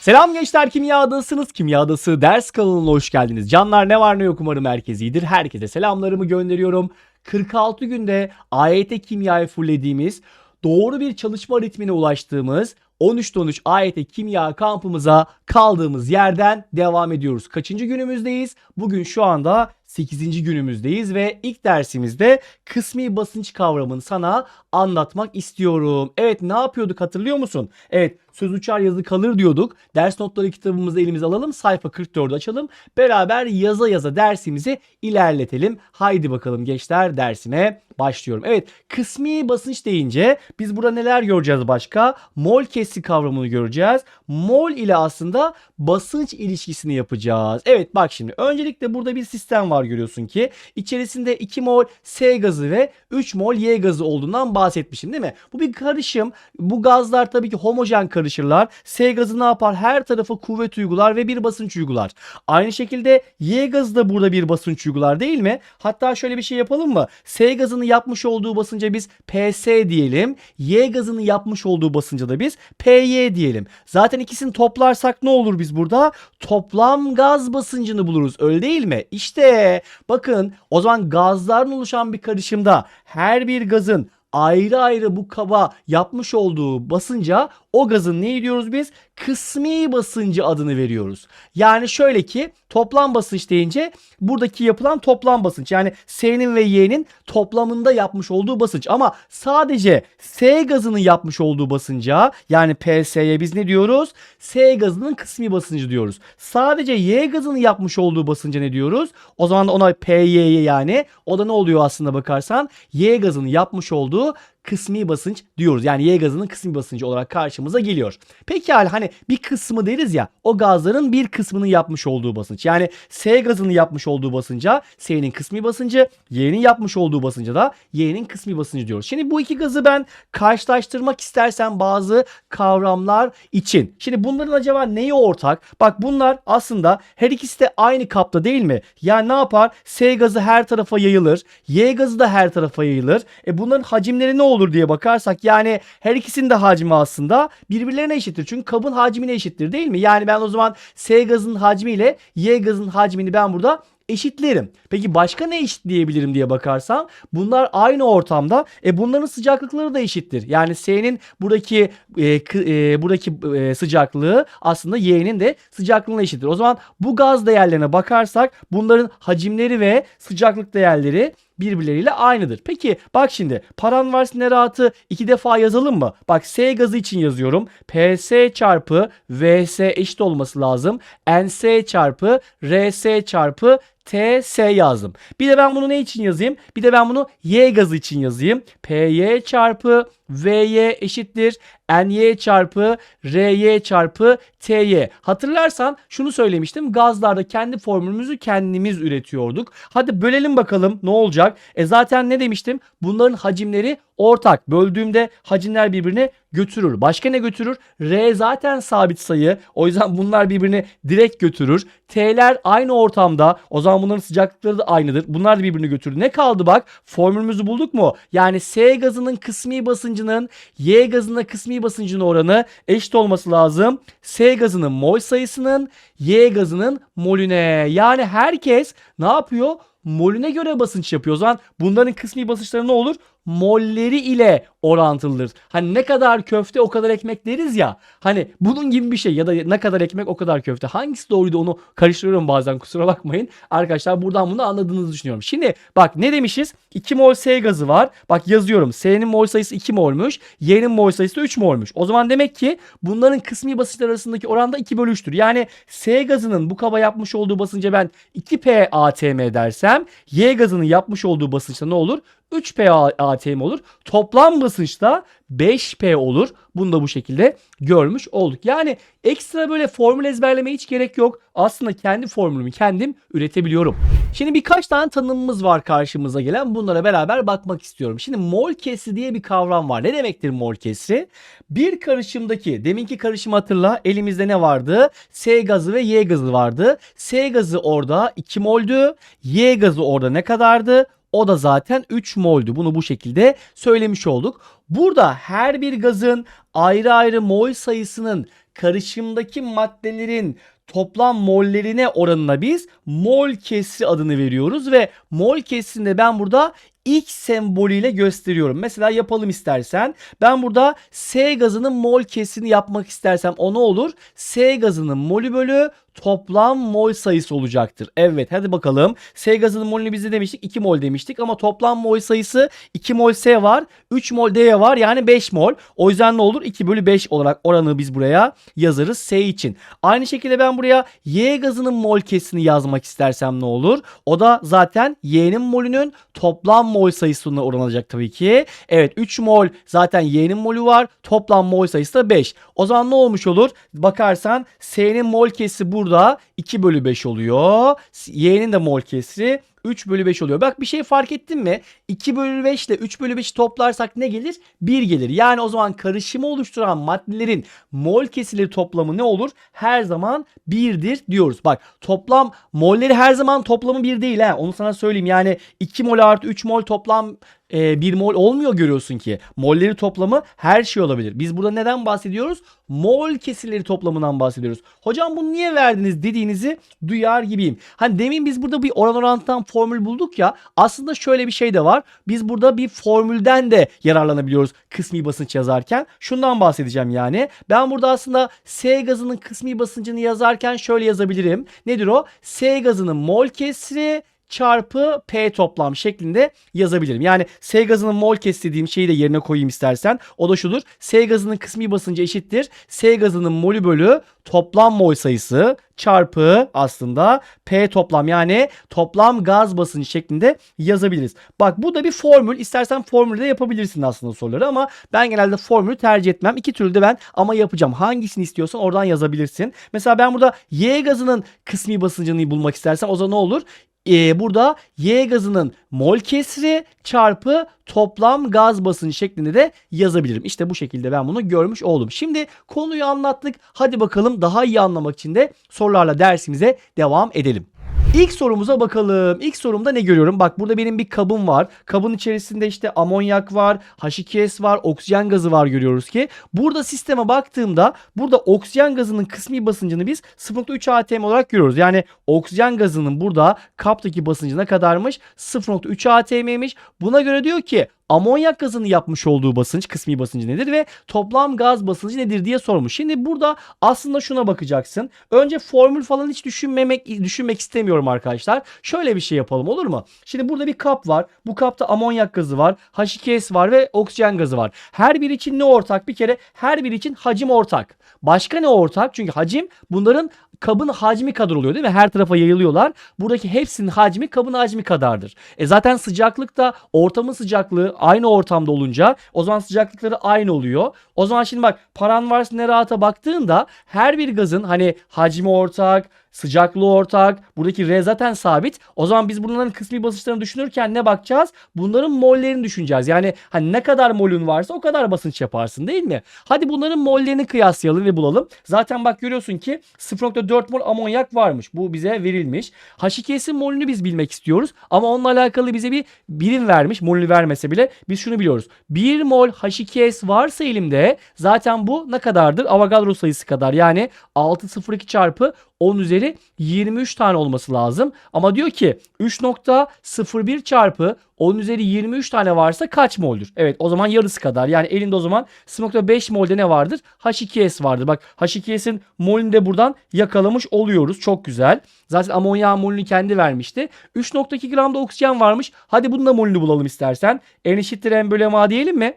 Selam gençler kimyadasınız. Kimyadası ders kanalına hoş geldiniz. Canlar ne var ne yok umarım herkes iyidir. Herkese selamlarımı gönderiyorum. 46 günde AYT kimyayı fullediğimiz, doğru bir çalışma ritmine ulaştığımız 13'te 13 AYT kimya kampımıza kaldığımız yerden devam ediyoruz. Kaçıncı günümüzdeyiz? Bugün şu anda 8. günümüzdeyiz ve ilk dersimizde kısmi basınç kavramını sana anlatmak istiyorum. Evet ne yapıyorduk hatırlıyor musun? Evet söz uçar yazı kalır diyorduk. Ders notları kitabımızı elimize alalım. Sayfa 44'ü açalım. Beraber yaza yaza dersimizi ilerletelim. Haydi bakalım gençler dersime başlıyorum. Evet kısmi basınç deyince biz burada neler göreceğiz başka? Mol kesi kavramını göreceğiz. Mol ile aslında basınç ilişkisini yapacağız. Evet bak şimdi öncelikle burada bir sistem var görüyorsun ki içerisinde 2 mol S gazı ve 3 mol Y gazı olduğundan bahsetmişim değil mi? Bu bir karışım. Bu gazlar tabii ki homojen karışırlar. S gazı ne yapar? Her tarafa kuvvet uygular ve bir basınç uygular. Aynı şekilde Y gazı da burada bir basınç uygular değil mi? Hatta şöyle bir şey yapalım mı? S gazını yapmış olduğu basınca biz PS diyelim. Y gazını yapmış olduğu basınca da biz PY diyelim. Zaten ikisini toplarsak ne olur biz burada? Toplam gaz basıncını buluruz. Öyle değil mi? İşte bakın o zaman gazlardan oluşan bir karışımda her bir gazın ayrı ayrı bu kaba yapmış olduğu basınca o gazın ne diyoruz biz? Kısmi basıncı adını veriyoruz. Yani şöyle ki toplam basınç deyince buradaki yapılan toplam basınç. Yani S'nin ve Y'nin toplamında yapmış olduğu basınç. Ama sadece S gazının yapmış olduğu basınca yani PS'ye biz ne diyoruz? S gazının kısmi basıncı diyoruz. Sadece Y gazının yapmış olduğu basınca ne diyoruz? O zaman da ona PY'ye yani o da ne oluyor aslında bakarsan? Y gazının yapmış olduğu 그 kısmi basınç diyoruz. Yani Y gazının kısmi basıncı olarak karşımıza geliyor. Peki hani bir kısmı deriz ya o gazların bir kısmını yapmış olduğu basınç. Yani S gazının yapmış olduğu basınca S'nin kısmi basıncı, Y'nin yapmış olduğu basınca da Y'nin kısmi basıncı diyoruz. Şimdi bu iki gazı ben karşılaştırmak istersen bazı kavramlar için. Şimdi bunların acaba neyi ortak? Bak bunlar aslında her ikisi de aynı kapta değil mi? Yani ne yapar? S gazı her tarafa yayılır. Y gazı da her tarafa yayılır. E bunların hacimleri ne olur diye bakarsak yani her ikisinin de hacmi aslında birbirlerine eşittir. Çünkü kabın hacmine eşittir değil mi? Yani ben o zaman S gazının hacmiyle Y gazının hacmini ben burada eşitlerim. Peki başka ne eşitleyebilirim diye bakarsam bunlar aynı ortamda. E bunların sıcaklıkları da eşittir. Yani S'nin buradaki e, kı- e, buradaki e, sıcaklığı aslında Y'nin de sıcaklığına eşittir. O zaman bu gaz değerlerine bakarsak bunların hacimleri ve sıcaklık değerleri birbirleriyle aynıdır. Peki bak şimdi paran varsa ne rahatı iki defa yazalım mı? Bak S gazı için yazıyorum. PS çarpı VS eşit olması lazım. NS çarpı RS çarpı TS yazdım. Bir de ben bunu ne için yazayım? Bir de ben bunu Y gazı için yazayım. PY çarpı VY eşittir. NY çarpı RY çarpı TY. Hatırlarsan şunu söylemiştim. Gazlarda kendi formülümüzü kendimiz üretiyorduk. Hadi bölelim bakalım ne olacak? E zaten ne demiştim? Bunların hacimleri ortak. Böldüğümde hacimler birbirine götürür. Başka ne götürür? R zaten sabit sayı. O yüzden bunlar birbirini direkt götürür. T'ler aynı ortamda. O zaman bunların sıcaklıkları da aynıdır. Bunlar da birbirini götürür. Ne kaldı bak? Formülümüzü bulduk mu? Yani S gazının kısmi basıncının Y gazına kısmi basıncının oranı eşit olması lazım. S gazının mol sayısının Y gazının molüne. Yani herkes ne yapıyor? Molüne göre basınç yapıyor. O zaman bunların kısmi basınçları ne olur? Molleri ile orantılıdır. Hani ne kadar köfte o kadar ekmek deriz ya. Hani bunun gibi bir şey ya da ne kadar ekmek o kadar köfte. Hangisi doğruydu onu karıştırıyorum bazen kusura bakmayın. Arkadaşlar buradan bunu anladığınızı düşünüyorum. Şimdi bak ne demişiz? 2 mol S gazı var. Bak yazıyorum. S'nin mol sayısı 2 molmuş. Y'nin mol sayısı da 3 molmuş. O zaman demek ki bunların kısmi basınçlar arasındaki oranda 2 bölü 3'tür. Yani S gazının bu kaba yapmış olduğu basınca ben 2P ATM dersem Y gazının yapmış olduğu basınçta ne olur? 3P ATM olur. Toplam basınçta 5P olur. Bunu da bu şekilde görmüş olduk. Yani ekstra böyle formül ezberlemeye hiç gerek yok. Aslında kendi formülümü kendim üretebiliyorum. Şimdi birkaç tane tanımımız var karşımıza gelen. Bunlara beraber bakmak istiyorum. Şimdi mol kesri diye bir kavram var. Ne demektir mol kesri? Bir karışımdaki deminki karışımı hatırla. Elimizde ne vardı? S gazı ve Y gazı vardı. S gazı orada 2 moldü. Y gazı orada ne kadardı? O da zaten 3 mol'dü. Bunu bu şekilde söylemiş olduk. Burada her bir gazın ayrı ayrı mol sayısının karışımdaki maddelerin toplam mollerine oranına biz mol kesri adını veriyoruz ve mol kesrini de ben burada X sembolüyle gösteriyorum. Mesela yapalım istersen. Ben burada S gazının mol kesrini yapmak istersem o ne olur? S gazının molü bölü toplam mol sayısı olacaktır. Evet hadi bakalım. S gazının molünü biz de demiştik 2 mol demiştik ama toplam mol sayısı 2 mol S var 3 mol D var yani 5 mol. O yüzden ne olur? 2 bölü 5 olarak oranı biz buraya yazarız S için. Aynı şekilde ben buraya Y gazının mol kesini yazmak istersem ne olur? O da zaten Y'nin molünün toplam mol sayısına oranılacak tabii ki. Evet 3 mol zaten Y'nin molü var. Toplam mol sayısı da 5. O zaman ne olmuş olur? Bakarsan S'nin mol kesri burada 2 bölü 5 oluyor. Y'nin de mol kesri 3 bölü 5 oluyor. Bak bir şey fark ettin mi? 2 bölü 5 ile 3 bölü 5'i toplarsak ne gelir? 1 gelir. Yani o zaman karışımı oluşturan maddelerin mol kesileri toplamı ne olur? Her zaman 1'dir diyoruz. Bak toplam molleri her zaman toplamı 1 değil. He. Onu sana söyleyeyim. Yani 2 mol artı 3 mol toplam e, 1 mol olmuyor görüyorsun ki. Molleri toplamı her şey olabilir. Biz burada neden bahsediyoruz? Mol kesirleri toplamından bahsediyoruz. Hocam bunu niye verdiniz dediğinizi duyar gibiyim. Hani demin biz burada bir oran orantından formül bulduk ya. Aslında şöyle bir şey de var. Biz burada bir formülden de yararlanabiliyoruz kısmi basınç yazarken. Şundan bahsedeceğim yani. Ben burada aslında S gazının kısmi basıncını yazarken şöyle yazabilirim. Nedir o? S gazının mol kesri çarpı P toplam şeklinde yazabilirim. Yani S gazının mol kes dediğim şeyi de yerine koyayım istersen. O da şudur. S gazının kısmi basıncı eşittir. S gazının molü bölü toplam mol sayısı çarpı aslında P toplam yani toplam gaz basıncı şeklinde yazabiliriz. Bak bu da bir formül. İstersen formülde yapabilirsin aslında soruları ama ben genelde formülü tercih etmem. İki türlü de ben ama yapacağım. Hangisini istiyorsan oradan yazabilirsin. Mesela ben burada Y gazının kısmi basıncını bulmak istersen o zaman ne olur? e, burada Y gazının mol kesri çarpı toplam gaz basıncı şeklinde de yazabilirim. İşte bu şekilde ben bunu görmüş oldum. Şimdi konuyu anlattık. Hadi bakalım daha iyi anlamak için de sorularla dersimize devam edelim. İlk sorumuza bakalım. İlk sorumda ne görüyorum? Bak burada benim bir kabım var. Kabın içerisinde işte amonyak var, H2S var, oksijen gazı var görüyoruz ki. Burada sisteme baktığımda burada oksijen gazının kısmi basıncını biz 0.3 atm olarak görüyoruz. Yani oksijen gazının burada kaptaki basıncı ne kadarmış? 0.3 atm'ymiş. Buna göre diyor ki amonyak gazını yapmış olduğu basınç kısmi basıncı nedir ve toplam gaz basıncı nedir diye sormuş. Şimdi burada aslında şuna bakacaksın. Önce formül falan hiç düşünmemek düşünmek istemiyorum arkadaşlar. Şöyle bir şey yapalım olur mu? Şimdi burada bir kap var. Bu kapta amonyak gazı var, H2S var ve oksijen gazı var. Her bir için ne ortak? Bir kere her bir için hacim ortak. Başka ne ortak? Çünkü hacim bunların kabın hacmi kadar oluyor değil mi? Her tarafa yayılıyorlar. Buradaki hepsinin hacmi kabın hacmi kadardır. E zaten sıcaklık da ortamın sıcaklığı aynı ortamda olunca o zaman sıcaklıkları aynı oluyor. O zaman şimdi bak paran varsa ne rahata baktığında her bir gazın hani hacmi ortak, sıcaklığı ortak. Buradaki R zaten sabit. O zaman biz bunların kısmi basınçlarını düşünürken ne bakacağız? Bunların mollerini düşüneceğiz. Yani hani ne kadar molün varsa o kadar basınç yaparsın değil mi? Hadi bunların mollerini kıyaslayalım ve bulalım. Zaten bak görüyorsun ki 0.4 mol amonyak varmış. Bu bize verilmiş. H2S'in molünü biz bilmek istiyoruz. Ama onunla alakalı bize bir birim vermiş. Molünü vermese bile biz şunu biliyoruz. 1 mol H2S varsa elimde zaten bu ne kadardır? Avogadro sayısı kadar. Yani 602 çarpı 10 üzeri 23 tane olması lazım. Ama diyor ki 3.01 çarpı 10 üzeri 23 tane varsa kaç moldur? Evet o zaman yarısı kadar. Yani elinde o zaman 0.5 molde ne vardır? H2S vardır. Bak H2S'in molünü de buradan yakalamış oluyoruz. Çok güzel. Zaten amonyak molünü kendi vermişti. 3.2 gram da oksijen varmış. Hadi bunun da molünü bulalım istersen. N eşittir M bölü M diyelim mi?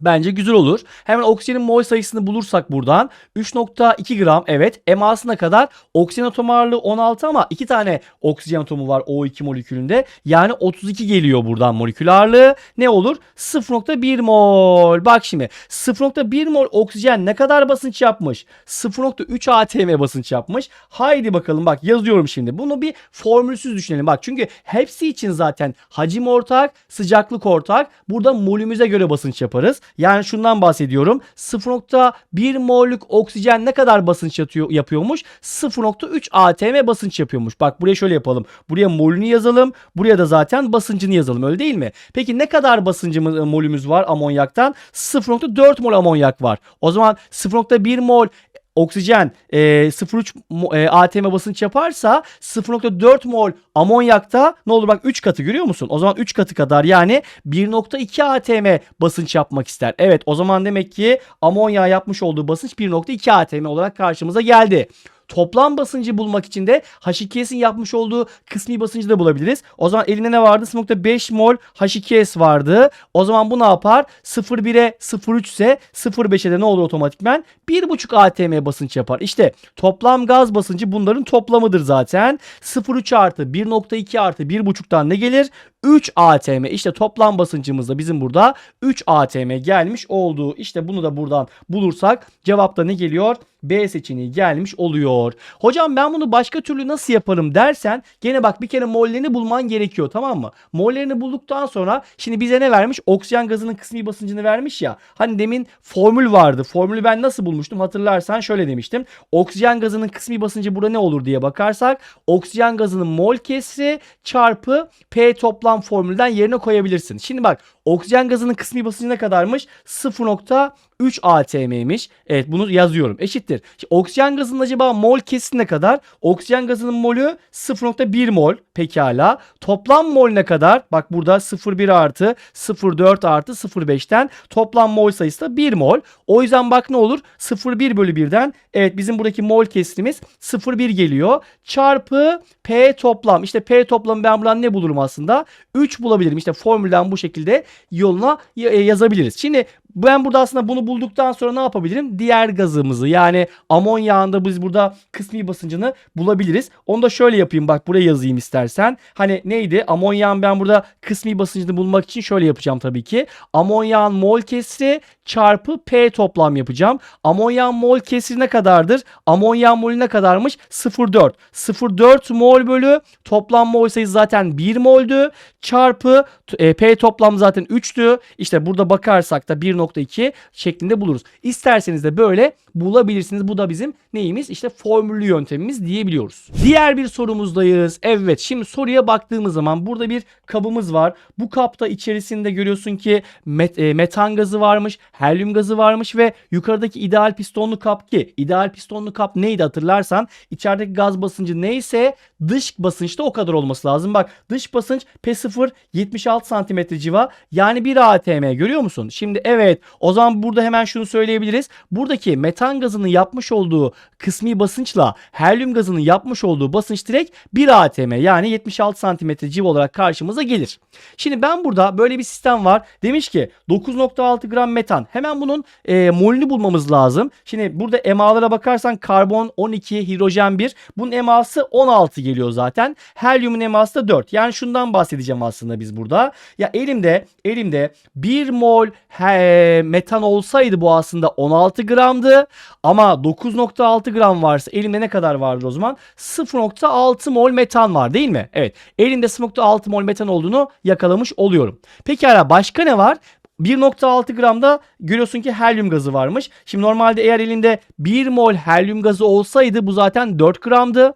Bence güzel olur. Hemen oksijenin mol sayısını bulursak buradan 3.2 gram evet emasına kadar oksijen atom ağırlığı 16 ama 2 tane oksijen atomu var O2 molekülünde. Yani 32 geliyor buradan molekül ağırlığı. Ne olur? 0.1 mol. Bak şimdi 0.1 mol oksijen ne kadar basınç yapmış? 0.3 atm basınç yapmış. Haydi bakalım bak yazıyorum şimdi. Bunu bir formülsüz düşünelim. Bak çünkü hepsi için zaten hacim ortak, sıcaklık ortak. Burada molümüze göre basınç yaparız. Yani şundan bahsediyorum. 0.1 mollük oksijen ne kadar basınç yatıyor, yapıyormuş? 0.3 atm basınç yapıyormuş. Bak buraya şöyle yapalım. Buraya molünü yazalım. Buraya da zaten basıncını yazalım. Öyle değil mi? Peki ne kadar basıncımız molümüz var amonyaktan? 0.4 mol amonyak var. O zaman 0.1 mol oksijen e, 0.3 mo- e, atm basınç yaparsa 0.4 mol amonyakta ne olur bak 3 katı görüyor musun? O zaman 3 katı kadar yani 1.2 atm basınç yapmak ister. Evet o zaman demek ki amonya yapmış olduğu basınç 1.2 atm olarak karşımıza geldi. Toplam basıncı bulmak için de H2S'in yapmış olduğu kısmi basıncı da bulabiliriz. O zaman elinde ne vardı? 0.5 mol H2S vardı. O zaman bu ne yapar? 0.1'e 0.3 ise 0.5'e de ne olur otomatikmen? 1.5 atm basınç yapar. İşte toplam gaz basıncı bunların toplamıdır zaten. 0.3 artı 1.2 artı 1.5'tan ne gelir? 3 atm. İşte toplam basıncımız da bizim burada 3 atm gelmiş olduğu. İşte bunu da buradan bulursak cevapta ne geliyor? B seçeneği gelmiş oluyor. Hocam ben bunu başka türlü nasıl yaparım dersen gene bak bir kere mollerini bulman gerekiyor tamam mı? Mollerini bulduktan sonra şimdi bize ne vermiş? Oksijen gazının kısmi basıncını vermiş ya. Hani demin formül vardı. Formülü ben nasıl bulmuştum hatırlarsan şöyle demiştim. Oksijen gazının kısmi basıncı burada ne olur diye bakarsak oksijen gazının mol kesri çarpı P toplam formülden yerine koyabilirsin. Şimdi bak oksijen gazının kısmi basıncı ne kadarmış? 0.3 atm'ymiş. Evet bunu yazıyorum. Eşittir. Şimdi oksijen gazının acaba mol kesri ne kadar? Oksijen gazının molü 0.1 mol. Pekala. Toplam mol ne kadar? Bak burada 0.1 artı 0.4 artı 0.5'ten toplam mol sayısı da 1 mol. O yüzden bak ne olur? 0.1 bölü 1'den evet bizim buradaki mol kesrimiz 0.1 geliyor. Çarpı P toplam. İşte P toplamı ben buradan ne bulurum aslında? 3 bulabilirim. İşte formülden bu şekilde yoluna e, yazabiliriz. Şimdi ben burada aslında bunu bulduktan sonra ne yapabilirim? Diğer gazımızı yani amonyağında biz burada kısmi basıncını bulabiliriz. Onu da şöyle yapayım bak buraya yazayım istersen. Hani neydi? Amonyağın ben burada kısmi basıncını bulmak için şöyle yapacağım tabii ki. Amonyağın mol kesri çarpı P toplam yapacağım. Amonyağın mol kesri ne kadardır? Amonyağın molü ne kadarmış? 0.4. 0.4 mol bölü toplam mol sayısı zaten 1 moldü. Çarpı e, P toplam zaten 3'tü. İşte burada bakarsak da 1.2 şeklinde buluruz. İsterseniz de böyle bulabilirsiniz. Bu da bizim neyimiz? İşte formüllü yöntemimiz diyebiliyoruz. Diğer bir sorumuzdayız. Evet şimdi soruya baktığımız zaman burada bir kabımız var. Bu kapta içerisinde görüyorsun ki met- e, metan gazı varmış, helyum gazı varmış ve yukarıdaki ideal pistonlu kap ki ideal pistonlu kap neydi hatırlarsan içerideki gaz basıncı neyse dış basınç da o kadar olması lazım. Bak dış basınç P0 76 santimetre civa yani 1 atm görüyor musun? Şimdi evet o zaman burada hemen şunu söyleyebiliriz. Buradaki metan gazının yapmış olduğu kısmi basınçla helyum gazının yapmış olduğu basınç direkt 1 atm yani 76 santimetre civa olarak karşımıza gelir. Şimdi ben burada böyle bir sistem var. Demiş ki 9.6 gram metan. Hemen bunun e, molünü bulmamız lazım. Şimdi burada emalara bakarsan karbon 12, hidrojen 1. Bunun eması 16 geliyor zaten. Helyumun eması da 4. Yani şundan bahsedeceğim aslında biz burada. Ya elimde elimde 1 mol he, metan olsaydı bu aslında 16 gramdı. Ama 9.6 gram varsa elimde ne kadar vardır o zaman? 0.6 mol metan var değil mi? Evet. Elimde 0.6 mol metan olduğunu yakalamış oluyorum. Pekala başka ne var? 1.6 gramda görüyorsun ki helyum gazı varmış. Şimdi normalde eğer elinde 1 mol helyum gazı olsaydı bu zaten 4 gramdı.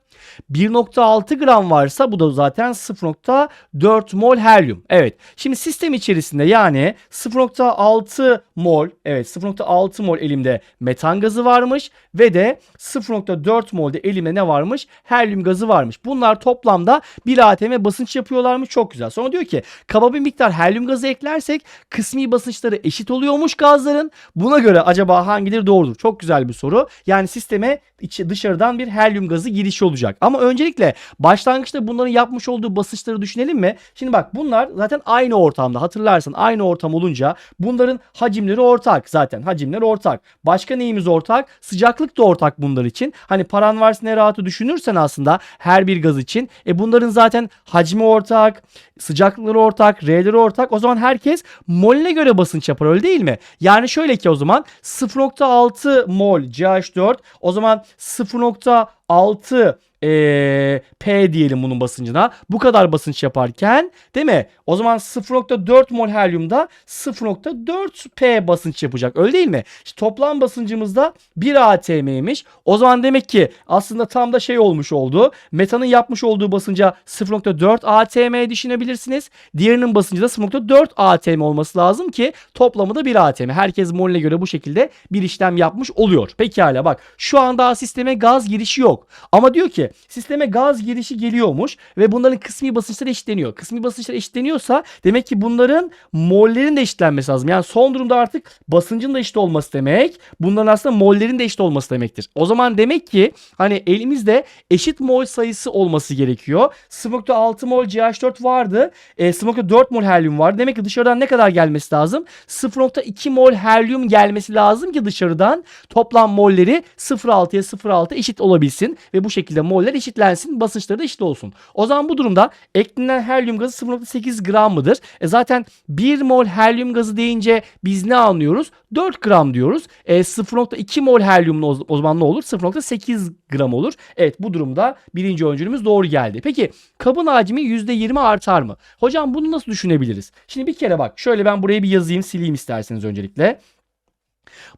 1.6 gram varsa bu da zaten 0.4 mol helyum. Evet. Şimdi sistem içerisinde yani 0.6 mol evet 0.6 mol elimde metan gazı varmış ve de 0.4 molde elimde ne varmış? Helyum gazı varmış. Bunlar toplamda 1 atm basınç yapıyorlarmış. Çok güzel. Sonra diyor ki kaba bir miktar helyum gazı eklersek kısmi basınçları eşit oluyormuş gazların. Buna göre acaba hangileri doğrudur? Çok güzel bir soru. Yani sisteme içi dışarıdan bir helyum gazı girişi olacak. Ama öncelikle başlangıçta bunların yapmış olduğu basınçları düşünelim mi? Şimdi bak bunlar zaten aynı ortamda. Hatırlarsın aynı ortam olunca bunların hacimleri ortak. Zaten hacimleri ortak. Başka neyimiz ortak? Sıcaklık da ortak bunlar için. Hani paran varsa ne rahatı düşünürsen aslında her bir gaz için. E bunların zaten hacmi ortak, sıcaklıkları ortak, R'leri ortak. O zaman herkes molüne göre basınç yapar öyle değil mi? Yani şöyle ki o zaman 0.6 mol CH4 o zaman 0.6 0.6 eee, P diyelim bunun basıncına. Bu kadar basınç yaparken değil mi? O zaman 0.4 mol helyumda 0.4 P basınç yapacak. Öyle değil mi? İşte toplam basıncımızda 1 atm'ymiş. O zaman demek ki aslında tam da şey olmuş oldu. Metanın yapmış olduğu basınca 0.4 atm düşünebilirsiniz. Diğerinin basıncı da 0.4 atm olması lazım ki toplamı da 1 atm. Herkes moline göre bu şekilde bir işlem yapmış oluyor. Pekala bak şu an daha sisteme gaz girişi yok. Ama diyor ki sisteme gaz girişi geliyormuş ve bunların kısmi basınçları eşitleniyor. Kısmi basınçlar eşitleniyorsa demek ki bunların mollerin de eşitlenmesi lazım. Yani son durumda artık basıncın da eşit olması demek. Bunların aslında mollerin de eşit olması demektir. O zaman demek ki hani elimizde eşit mol sayısı olması gerekiyor. 0.6 mol CH4 vardı. E, 0.4 mol helyum vardı. Demek ki dışarıdan ne kadar gelmesi lazım? 0.2 mol helyum gelmesi lazım ki dışarıdan toplam molleri 0.6'ya 0.6 eşit olabilsin ve bu şekilde moller eşitlensin, basınçları da eşit olsun. O zaman bu durumda eklenen helyum gazı 0.8 gram mıdır? E zaten 1 mol helyum gazı deyince biz ne anlıyoruz? 4 gram diyoruz. E 0.2 mol helyum o zaman ne olur? 0.8 gram olur. Evet bu durumda birinci öncülümüz doğru geldi. Peki kabın hacmi %20 artar mı? Hocam bunu nasıl düşünebiliriz? Şimdi bir kere bak şöyle ben buraya bir yazayım sileyim isterseniz öncelikle.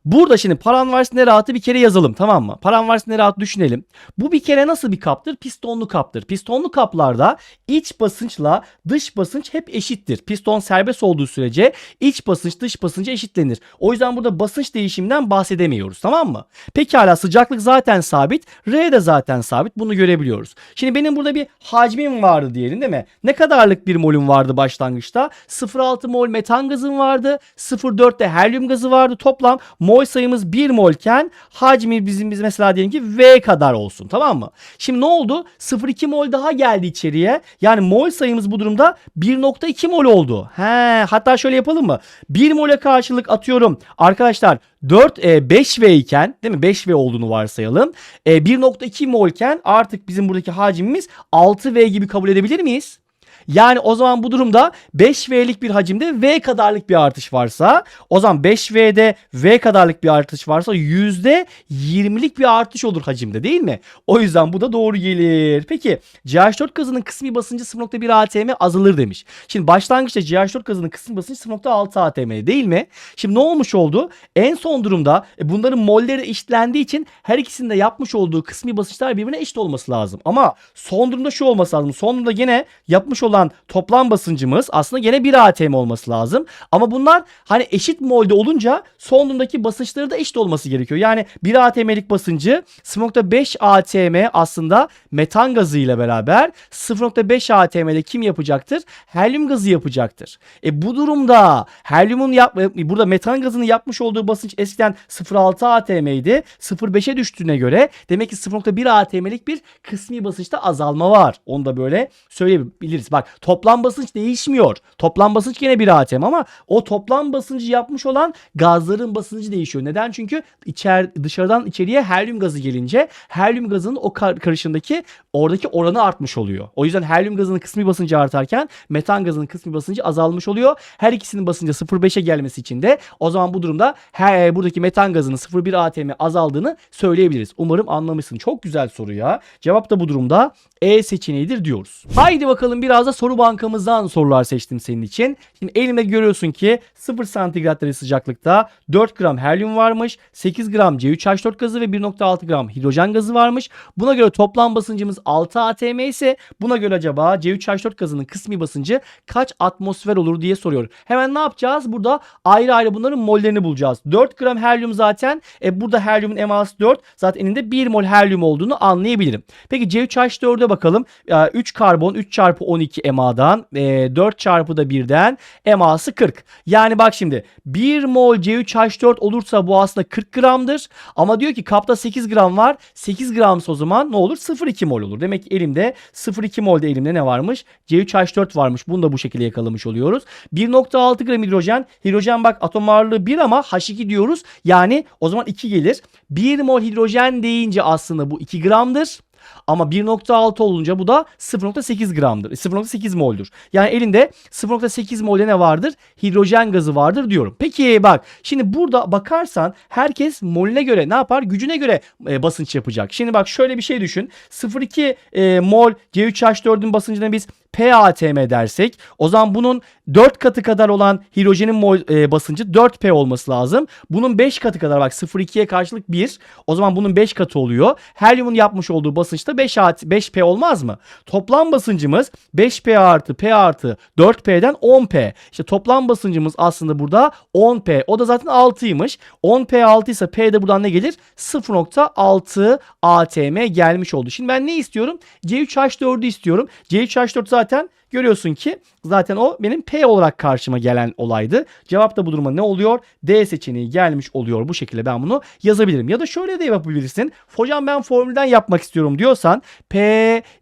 Burada şimdi paranvars neratı bir kere yazalım tamam mı? Paranvars neratı düşünelim. Bu bir kere nasıl bir kaptır? Pistonlu kaptır. Pistonlu kaplarda iç basınçla dış basınç hep eşittir. Piston serbest olduğu sürece iç basınç dış basınca eşitlenir. O yüzden burada basınç değişiminden bahsedemiyoruz tamam mı? Pekala sıcaklık zaten sabit. R de zaten sabit. Bunu görebiliyoruz. Şimdi benim burada bir hacmim vardı diyelim değil mi? Ne kadarlık bir molüm vardı başlangıçta? 0.6 mol metan gazım vardı. 0.4 de helyum gazı vardı. Toplam mol sayımız 1 molken hacmi bizim biz mesela diyelim ki V kadar olsun tamam mı? Şimdi ne oldu? 0.2 mol daha geldi içeriye. Yani mol sayımız bu durumda 1.2 mol oldu. He, hatta şöyle yapalım mı? 1 mole karşılık atıyorum. Arkadaşlar 4 e, 5V iken değil mi? 5V olduğunu varsayalım. E, 1.2 molken artık bizim buradaki hacmimiz 6V gibi kabul edebilir miyiz? Yani o zaman bu durumda 5V'lik bir hacimde V kadarlık bir artış varsa o zaman 5V'de V kadarlık bir artış varsa %20'lik bir artış olur hacimde değil mi? O yüzden bu da doğru gelir. Peki CH4 gazının kısmi basıncı 0.1 atm azalır demiş. Şimdi başlangıçta CH4 gazının kısmi basıncı 0.6 atm değil mi? Şimdi ne olmuş oldu? En son durumda e, bunların molleri eşitlendiği için her ikisinin de yapmış olduğu kısmi basınçlar birbirine eşit olması lazım. Ama son durumda şu olması lazım. Son durumda gene yapmış olan toplam basıncımız aslında gene 1 atm olması lazım. Ama bunlar hani eşit molde olunca son durumdaki basınçları da eşit olması gerekiyor. Yani 1 atm'lik basıncı 0.5 atm aslında metan gazı ile beraber 0.5 atm'de kim yapacaktır? Helyum gazı yapacaktır. E bu durumda helyumun yap e, burada metan gazının yapmış olduğu basınç eskiden 0.6 atm idi. 0.5'e düştüğüne göre demek ki 0.1 atm'lik bir kısmi basınçta azalma var. Onu da böyle söyleyebiliriz. Bak toplam basınç değişmiyor. Toplam basınç gene 1 atm ama o toplam basıncı yapmış olan gazların basıncı değişiyor. Neden? Çünkü içer dışarıdan içeriye helyum gazı gelince helyum gazının o kar- karışımdaki oradaki oranı artmış oluyor. O yüzden helyum gazının kısmi basıncı artarken metan gazının kısmi basıncı azalmış oluyor. Her ikisinin basıncı 0.5'e gelmesi için de o zaman bu durumda he, buradaki metan gazının 0.1 atm azaldığını söyleyebiliriz. Umarım anlamışsın. Çok güzel soru ya. Cevap da bu durumda E seçeneğidir diyoruz. Haydi bakalım biraz da soru bankamızdan sorular seçtim senin için. Şimdi elimde görüyorsun ki 0 santigrat derece sıcaklıkta 4 gram helyum varmış. 8 gram C3H4 gazı ve 1.6 gram hidrojen gazı varmış. Buna göre toplam basıncımız 6 atm ise buna göre acaba C3H4 gazının kısmi basıncı kaç atmosfer olur diye soruyor. Hemen ne yapacağız? Burada ayrı ayrı bunların mollerini bulacağız. 4 gram helyum zaten. E, burada helyumun eması 4. Zaten elinde 1 mol helyum olduğunu anlayabilirim. Peki C3H4'e bakalım. 3 karbon 3 çarpı 12 emadan e, 4 çarpı da 1'den eması 40. Yani bak şimdi 1 mol C3H4 olursa bu aslında 40 gramdır. Ama diyor ki kapta 8 gram var. 8 gramsa o zaman ne olur? 0,2 mol olur. Demek ki elimde 0,2 molde elimde ne varmış? C3H4 varmış. Bunu da bu şekilde yakalamış oluyoruz. 1.6 gram hidrojen. Hidrojen bak atom ağırlığı 1 ama H2 diyoruz. Yani o zaman 2 gelir. 1 mol hidrojen deyince aslında bu 2 gramdır. Ama 1.6 olunca bu da 0.8 gramdır. 0.8 mol'dur. Yani elinde 0.8 mol'de ne vardır? Hidrojen gazı vardır diyorum. Peki bak şimdi burada bakarsan herkes molüne göre ne yapar? Gücüne göre e, basınç yapacak. Şimdi bak şöyle bir şey düşün. 0.2 e, mol C3H4'ün basıncına biz PATM dersek o zaman bunun 4 katı kadar olan hidrojenin mol e, basıncı 4P olması lazım. Bunun 5 katı kadar bak 0.2'ye karşılık 1. O zaman bunun 5 katı oluyor. Helyumun yapmış olduğu basınçta 5 5P olmaz mı? Toplam basıncımız 5P artı P artı 4P'den 10P. İşte toplam basıncımız aslında burada 10P. O da zaten 6'ymış. 10P 6 ise P de buradan ne gelir? 0.6 ATM gelmiş oldu. Şimdi ben ne istiyorum? C3H4'ü istiyorum. C3H4 zaten görüyorsun ki zaten o benim P olarak karşıma gelen olaydı. Cevap da bu duruma ne oluyor? D seçeneği gelmiş oluyor. Bu şekilde ben bunu yazabilirim. Ya da şöyle de yapabilirsin. Hocam ben formülden yapmak istiyorum diyorsan P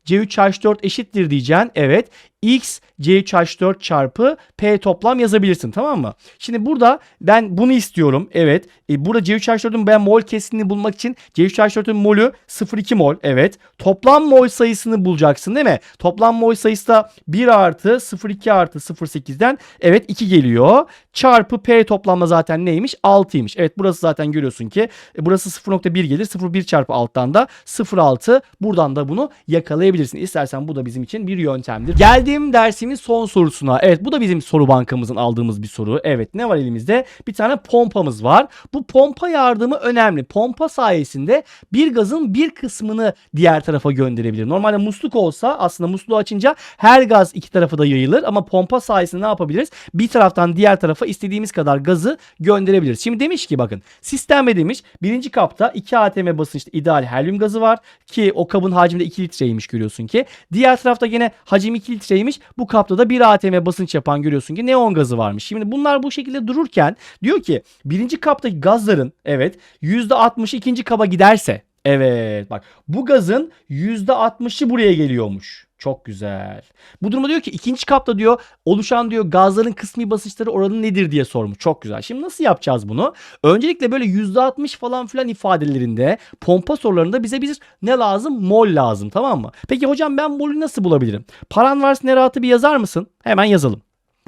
C3H4 eşittir diyeceksin. Evet. X C3H4 çarpı P toplam yazabilirsin tamam mı? Şimdi burada ben bunu istiyorum. Evet. E, burada C3H4'ün ben mol kesinliğini bulmak için C3H4'ün molü 0,2 mol. Evet. Toplam mol sayısını bulacaksın değil mi? Toplam mol sayısı da 1 artı 0,2 artı 0,8'den evet 2 geliyor. Çarpı P toplamda zaten neymiş? 6'ymış. Evet burası zaten görüyorsun ki e, burası 0.1 gelir. 0,1 çarpı alttan da 0,6. Buradan da bunu yakalayabilirsin. İstersen bu da bizim için bir yöntemdir. Geldiğim dersimin son sorusuna. Evet bu da bizim soru bankamızın aldığımız bir soru. Evet ne var elimizde? Bir tane pompamız var. Bu pompa yardımı önemli. Pompa sayesinde bir gazın bir kısmını diğer tarafa gönderebilir. Normalde musluk olsa aslında musluğu açınca her gaz iki tarafa da yayılır ama pompa sayesinde ne yapabiliriz? Bir taraftan diğer tarafa istediğimiz kadar gazı gönderebiliriz. Şimdi demiş ki bakın sistemde demiş birinci kapta 2 atm basınçlı ideal helyum gazı var ki o kabın hacmi de 2 litreymiş görüyorsun ki. Diğer tarafta gene hacim 2 litreymiş. Bu kapta da 1 atm basınç yapan görüyorsun ki neon gazı varmış. Şimdi bunlar bu şekilde dururken diyor ki birinci kaptaki gazların evet %60 ikinci kaba giderse Evet bak bu gazın %60'ı buraya geliyormuş. Çok güzel. Bu durumda diyor ki ikinci kapta diyor oluşan diyor gazların kısmi basınçları oranı nedir diye sormuş. Çok güzel. Şimdi nasıl yapacağız bunu? Öncelikle böyle %60 falan filan ifadelerinde pompa sorularında bize bir ne lazım? Mol lazım tamam mı? Peki hocam ben molü nasıl bulabilirim? Paran varsa ne rahatı bir yazar mısın? Hemen yazalım.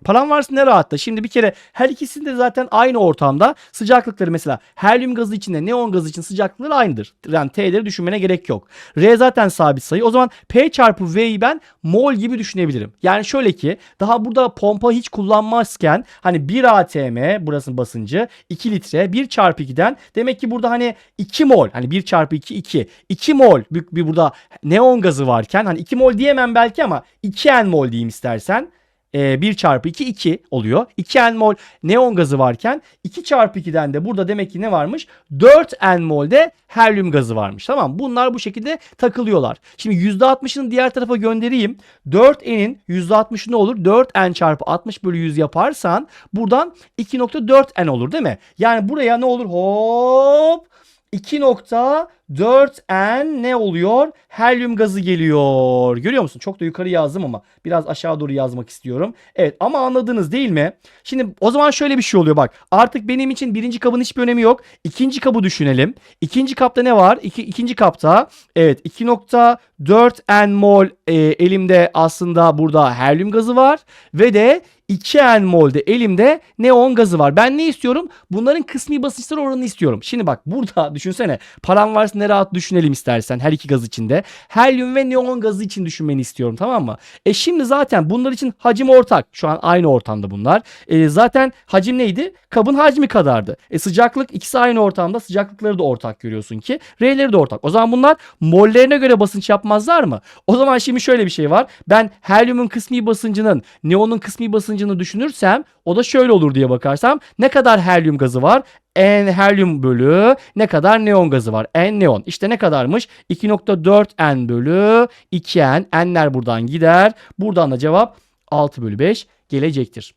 Paran varsa ne rahatta. Şimdi bir kere her ikisinde de zaten aynı ortamda sıcaklıkları mesela helyum gazı içinde neon gazı için sıcaklıkları aynıdır. Yani T'leri düşünmene gerek yok. R zaten sabit sayı. O zaman P çarpı V'yi ben mol gibi düşünebilirim. Yani şöyle ki daha burada pompa hiç kullanmazken hani 1 atm burasının basıncı 2 litre 1 çarpı 2'den demek ki burada hani 2 mol hani 1 çarpı 2 2 2 mol bir, bir burada neon gazı varken hani 2 mol diyemem belki ama 2 n mol diyeyim istersen. 1 çarpı 2 2 oluyor. 2 n mol neon gazı varken 2 çarpı 2'den de burada demek ki ne varmış? 4 n molde helyum gazı varmış. Tamam Bunlar bu şekilde takılıyorlar. Şimdi %60'ını diğer tarafa göndereyim. 4n'in %60'ı ne olur? 4n çarpı 60 bölü 100 yaparsan buradan 2.4n olur değil mi? Yani buraya ne olur? Hop 2.4N ne oluyor? Helyum gazı geliyor. Görüyor musun? Çok da yukarı yazdım ama biraz aşağı doğru yazmak istiyorum. Evet ama anladınız değil mi? Şimdi o zaman şöyle bir şey oluyor bak. Artık benim için birinci kabın hiçbir önemi yok. İkinci kabı düşünelim. İkinci kapta ne var? İki, ikinci kapta evet 2.4N mol e, elimde aslında burada helyum gazı var. Ve de 2N molde elimde neon gazı var. Ben ne istiyorum? Bunların kısmi basınçları oranını istiyorum. Şimdi bak burada düşünsene. Param varsa ne rahat düşünelim istersen her iki gaz içinde. Helyum ve neon gazı için düşünmeni istiyorum tamam mı? E şimdi zaten bunlar için hacim ortak. Şu an aynı ortamda bunlar. E zaten hacim neydi? Kabın hacmi kadardı. E sıcaklık ikisi aynı ortamda. Sıcaklıkları da ortak görüyorsun ki. R'leri de ortak. O zaman bunlar mollerine göre basınç yapmazlar mı? O zaman şimdi şöyle bir şey var. Ben helyumun kısmi basıncının neonun kısmi basıncını düşünürsem o da şöyle olur diye bakarsam ne kadar helyum gazı var? N helyum bölü ne kadar neon gazı var? N neon. İşte ne kadarmış? 2.4 N bölü 2 N. N'ler buradan gider. Buradan da cevap 6 bölü 5 gelecektir.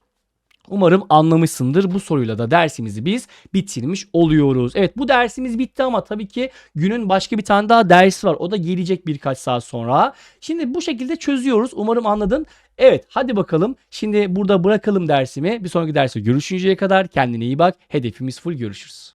Umarım anlamışsındır. Bu soruyla da dersimizi biz bitirmiş oluyoruz. Evet bu dersimiz bitti ama tabii ki günün başka bir tane daha dersi var. O da gelecek birkaç saat sonra. Şimdi bu şekilde çözüyoruz. Umarım anladın. Evet hadi bakalım. Şimdi burada bırakalım dersimi. Bir sonraki derste görüşünceye kadar kendine iyi bak. Hedefimiz full görüşürüz.